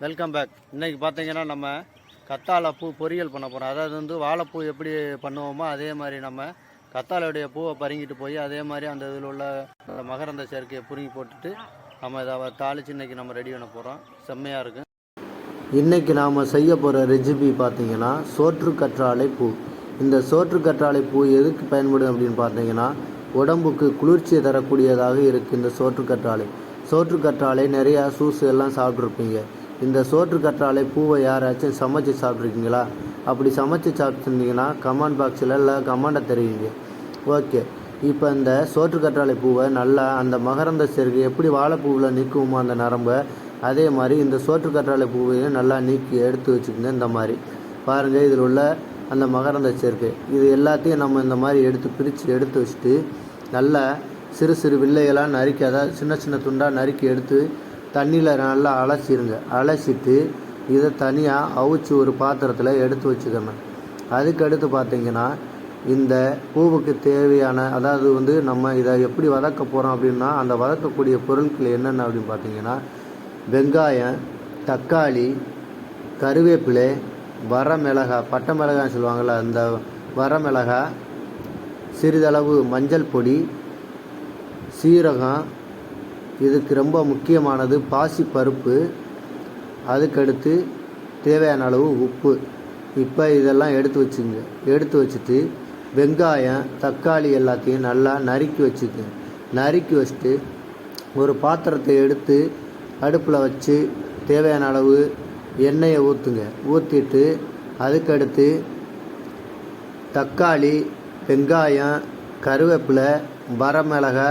Welcome back இன்றைக்கி பார்த்தீங்கன்னா நம்ம கத்தாழை பூ பொரியல் பண்ண போகிறோம் அதாவது வந்து வாழைப்பூ எப்படி பண்ணுவோமோ அதே மாதிரி நம்ம கத்தாழையுடைய பூவை பறிங்கிட்டு போய் அதே மாதிரி அந்த இதில் உள்ள மகரந்த சேர்க்கையை புரிங்கி போட்டுட்டு நம்ம இதை தாளித்து இன்றைக்கி நம்ம ரெடி பண்ண போகிறோம் செம்மையாக இருக்கும் இன்றைக்கி நாம் செய்ய போகிற ரெசிபி பார்த்தீங்கன்னா சோற்று கற்றாழை பூ. இந்த சோற்று கற்றாழை பூ எதுக்கு பயன்படும் அப்படின்னு பார்த்தீங்கன்னா உடம்புக்கு குளிர்ச்சியை தரக்கூடியதாக இருக்குது இந்த சோற்று கற்றாழை. சோற்று கற்றாழை நிறையா சூஸ் எல்லாம் சாப்பிட்ருப்பீங்க இந்த சோற்று கற்றாழை பூவை யாராச்சும் சமைச்சு சாப்பிட்ருக்கீங்களா அப்படி சமைச்சு சாப்பிட்ருந்தீங்கன்னா கமெண்ட் பாக்ஸில் இல்லை கமெண்டை தெரிவிங்க. ஓகே இப்போ இந்த சோற்று கற்றாழை பூவை நல்லா அந்த மகரந்த செருகு எப்படி வாழைப்பூவில் நிற்குமோ அந்த நரம்பை அதே மாதிரி இந்த சோற்று கற்றாழை பூவையும் நல்லா நீக்கி எடுத்து வச்சுக்கோங்க இந்த மாதிரி. பாருங்கள் இதில் உள்ள அந்த மகரந்த சேர்க்கை இது எல்லாத்தையும் நம்ம இந்த மாதிரி எடுத்து பிரித்து எடுத்து வச்சுட்டு நல்லா சிறு சிறு வில்லையெல்லாம் நறுக்கி அதாவது சின்ன சின்ன துண்டாக நறுக்கி எடுத்து தண்ணியில் நல்லா அலசிடுங்க அலசிட்டு இதை தனியாக அவிச்சு ஒரு பாத்திரத்தில் எடுத்து வச்சுக்கணும் அதுக்கடுத்து பார்த்திங்கன்னா பார்த்தீங்கன்னா இந்த பூவுக்கு தேவையான அதாவது வந்து நம்ம இதை எப்படி வதக்க போகிறோம் அப்படின்னா அந்த வதக்கக்கூடிய பொருட்கள் என்னென்ன அப்படின்னு பார்த்தீங்கன்னா வெங்காயம் தக்காளி கருவேப்பிலை வரமிளகா பட்டை மிளகான்னு சொல்லுவாங்கள்ல அந்த வரமிளகா சிறிதளவு மஞ்சள் பொடி சீரகம் இதுக்கு ரொம்ப முக்கியமானது பாசி பருப்பு அதுக்கடுத்து தேவையான அளவு உப்பு. இப்போ இதெல்லாம் எடுத்து வச்சுங்க. எடுத்து வச்சுட்டு வெங்காயம் தக்காளி எல்லாத்தையும் நல்லா நறுக்கி வச்சுக்கோங்க நறுக்கி வச்சுட்டு ஒரு பாத்திரத்தை எடுத்து அடுப்பில் வச்சு தேவையான அளவு எண்ணெயை ஊற்றுங்க ஊற்றிட்டு அதுக்கடுத்து தக்காளி வெங்காயம் கருவேப்பிலை வரமிளகா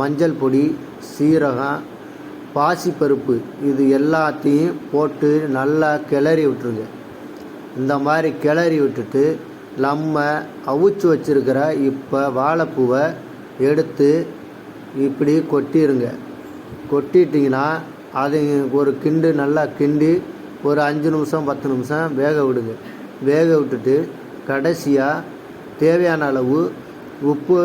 மஞ்சள் பொடி சீரகம் பாசிப்பருப்பு இது எல்லாத்தையும் போட்டு நல்லா கிளறி விட்டுருங்க. இந்த மாதிரி கிளறி விட்டுட்டு நம்ம அவிச்சு வச்சிருக்கிற இப்போ வாழைப்பூவை எடுத்து இப்படி கொட்டிடுங்க கொட்டிட்டிங்கன்னா அதை ஒரு கிண்டு நல்லா கிண்டி ஒரு அஞ்சு நிமிஷம் பத்து நிமிஷம் வேக விடுங்க. வேக விட்டுட்டு கடைசியாக தேவையான அளவு உப்பு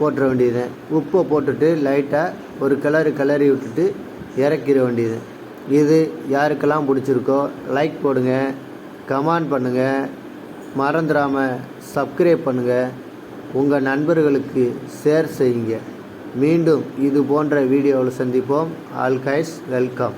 போட்டுற வேண்டியது. உப்பை போட்டுட்டு லைட்டாக ஒரு கிளறு கிளறி விட்டுட்டு இறக்கிற வேண்டியது. இது யாருக்கெல்லாம் பிடிச்சிருக்கோ லைக் போடுங்க கமெண்ட் பண்ணுங்கள் மறந்துடாமல் சப்ஸ்கிரைப் பண்ணுங்கள் உங்கள் நண்பர்களுக்கு ஷேர் செய்யுங்க. மீண்டும் இது போன்ற வீடியோவில் சந்திப்போம். ஆல்கைஸ் வெல்கம்